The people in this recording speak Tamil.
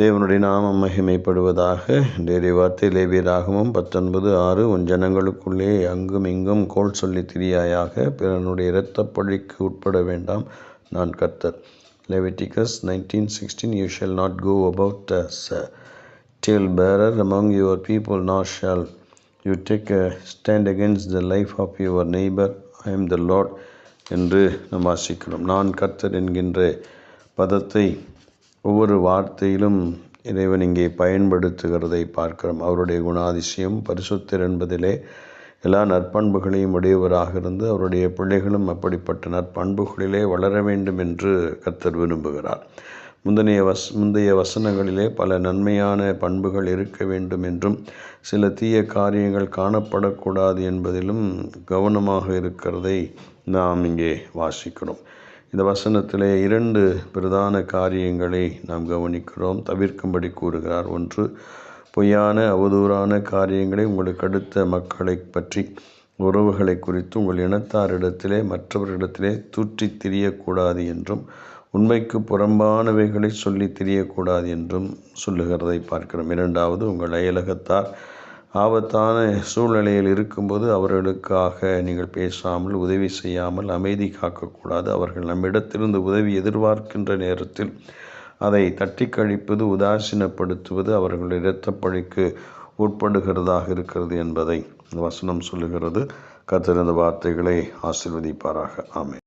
தேவனுடைய நாமம் மகிமைப்படுவதாக இன்றைய வார்த்தை லேவியராகவும் பத்தொன்பது ஆறு உன் ஜனங்களுக்குள்ளே அங்கும் இங்கும் கோல் சொல்லி திரியாயாக பிறனுடைய இரத்த பழிக்கு உட்பட வேண்டாம் நான் கர்த்தர். Leviticus nineteen sixteen you shall not go about as tale bearer among your people not shall you take a stand against the life of your neighbour I am the lord என்று நாம் வாசிக்கிறோம். நான் கர்த்தர் என்கின்ற பதத்தை ஒவ்வொரு வார்த்தையிலும் இறைவன் இங்கே பயன்படுத்துகிறதை பார்க்கிறோம். அவருடைய குணாதிசயம் பரிசுத்தர் என்பதிலே எல்லா நற்பண்புகளையும் உடையவராக இருந்து அவருடைய பிள்ளைகளும் அப்படிப்பட்ட நற்பண்புகளிலே வளர வேண்டும் என்று கர்த்தர் விரும்புகிறார். முந்தைய வஸ் முந்தைய வசனங்களிலே பல நன்மையான பண்புகள் இருக்க வேண்டும் என்றும் சில தீய காரியங்கள் காணப்படக்கூடாது என்பதிலும் கவனமாக இருக்கிறதை நாம் இங்கே வாசிக்கிறோம். இந்த வசனத்திலே இரண்டு பிரதான காரியங்களை நாம் கவனிக்கிறோம். தவிர்க்கும்படி கூறுகிறார். ஒன்று பொய்யான அவதூறான காரியங்களை உங்களுக்கு அடுத்த மக்களை பற்றி உறவுகளை குறித்து உங்கள் இனத்தாரிடத்திலே மற்றவர்களிடத்திலே தூற்றி திரியக்கூடாது என்றும் உண்மைக்கு புறம்பானவைகளை சொல்லி தெரியக்கூடாது என்றும் சொல்லுகிறதை பார்க்கிறோம். இரண்டாவது உங்கள் அயலகத்தார் ஆபத்தான சூழ்நிலையில் இருக்கும்போது அவர்களுக்காக நீங்கள் பேசாமல் உதவி செய்யாமல் அமைதி காக்கக்கூடாது. அவர்கள் நம்மிடத்திலிருந்து உதவி எதிர்பார்க்கின்ற நேரத்தில் அதை தட்டி கழிப்பது உதாசீனப்படுத்துவது அவர்கள் இரத்தப்பழிக்கு உட்படுகிறதாக இருக்கிறது என்பதை வசனம் சொல்லுகிறது. கத்திருந்த வார்த்தைகளை ஆசிர்வதிப்பாராக. ஆமை